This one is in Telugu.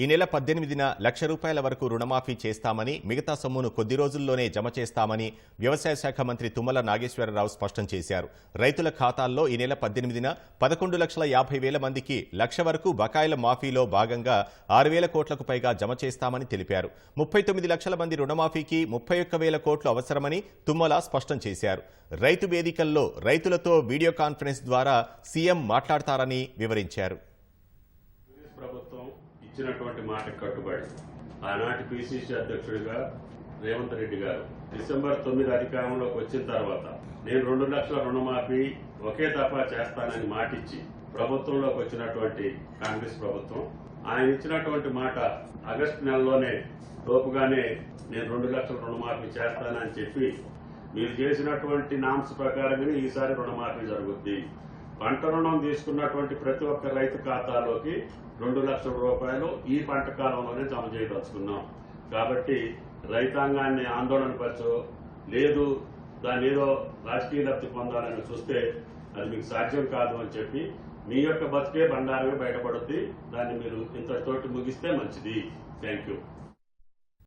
ఈ నెల పద్దెనిమిదిన లక్ష రూపాయల వరకు రుణమాఫీ చేస్తామని మిగతా సొమ్మును కొద్ది రోజుల్లోనే జమ చేస్తామని వ్యవసాయ శాఖ మంత్రి తుమ్మల నాగేశ్వరరావు స్పష్టం చేశారు. రైతుల ఖాతాల్లో ఈ నెల పద్దెనిమిదిన పదకొండు లక్షల యాభై వేల మందికి లక్ష వరకు బకాయిల మాఫీలో భాగంగా ఆరు వేల కోట్లకు పైగా జమ చేస్తామని తెలిపారు. ముప్పై తొమ్మిది లక్షల మంది రుణమాఫీకి ముప్పై ఒక్క వేల కోట్లు అవసరమని తుమ్మల స్పష్టం చేశారు. రైతు వేదికల్లో రైతులతో వీడియో కాన్ఫరెన్స్ ద్వారా సీఎం మాట్లాడతారని వివరించారు. ప్రభుత్వం ఇచ్చినటువంటి మాట కట్టుబడి ఆనాటి పిసిసి అధ్యక్షుడిగా రేవంత్ రెడ్డి గారు డిసెంబర్ తొమ్మిది అధికారంలోకి వచ్చిన తర్వాత నేను రెండు లక్షల రుణమాఫీ ఒకే దఫా చేస్తానని మాటిచ్చి ప్రభుత్వంలోకి వచ్చినటువంటి కాంగ్రెస్ ప్రభుత్వం ఆయన ఇచ్చినటువంటి మాట ఆగస్టు నెలలోనే లోపుగానే నేను రెండు లక్షల రుణమాఫీ చేస్తానని చెప్పి మీరు చేసినటువంటి నామ్స్ ప్రకారంగానే ఈసారి రుణమాఫీ జరుగుద్ది. పంట రుణం తీసుకున్నటువంటి ప్రతి ఒక్క రైతు ఖాతాలోకి రెండు లక్షల రూపాయలు ఈ పంట కాలంలోనే జమ చేయదలుచుకున్నాం. కాబట్టి రైతాంగాన్ని ఆందోళన పరచో లేదు దాని ఏదో రాజకీయ లబ్ధి పొందాలని చూస్తే అది మీకు సాధ్యం కాదు అని చెప్పి మీ యొక్క బతికే బండారమే బయటపడుద్ది. దాన్ని మీరు ఇంతటితోటి ముగిస్తే మంచిది. Thank you